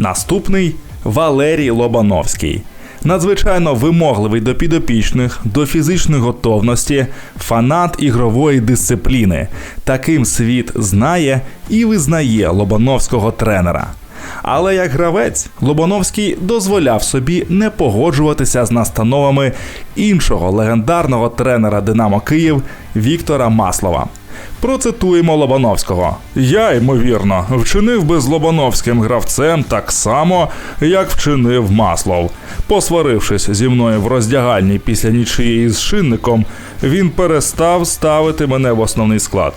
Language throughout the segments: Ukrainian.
Наступний Валерій Лобановський. Надзвичайно вимогливий до підопічних, до фізичної готовності, фанат ігрової дисципліни. Таким світ знає і визнає Лобановського тренера. Але як гравець Лобановський дозволяв собі не погоджуватися з настановами іншого легендарного тренера Динамо Київ Віктора Маслова. Процитуємо Лобановського. Я, ймовірно, вчинив би з Лобановським гравцем так само, як вчинив Маслов. Посварившись зі мною в роздягальні після нічиєї з шинником, він перестав ставити мене в основний склад.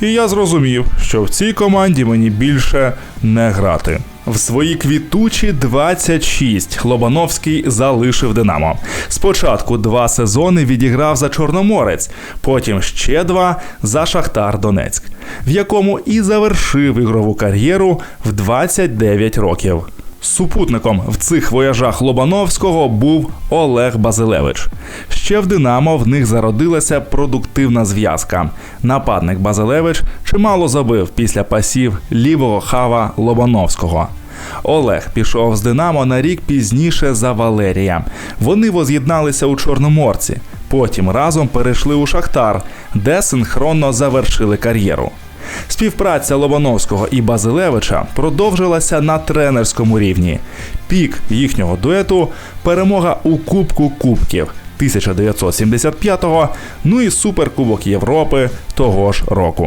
І я зрозумів, що в цій команді мені більше не грати. В свої квітучі 26 Лобановський залишив Динамо. Спочатку два сезони відіграв за Чорноморець, потім ще два за Шахтар Донецьк, в якому і завершив ігрову кар'єру в 29 років. Супутником в цих вояжах Лобановського був Олег Базилевич. Ще в Динамо в них зародилася продуктивна зв'язка. Нападник Базилевич чимало забив після пасів лівого хава Лобановського. Олег пішов з Динамо на рік пізніше за Валерія. Вони воз'єдналися у Чорноморці. Потім разом перейшли у Шахтар, де синхронно завершили кар'єру. Співпраця Лобановського і Базилевича продовжилася на тренерському рівні. Пік їхнього дуету перемога у Кубку Кубків 1975-го, ну і Суперкубок Європи того ж року.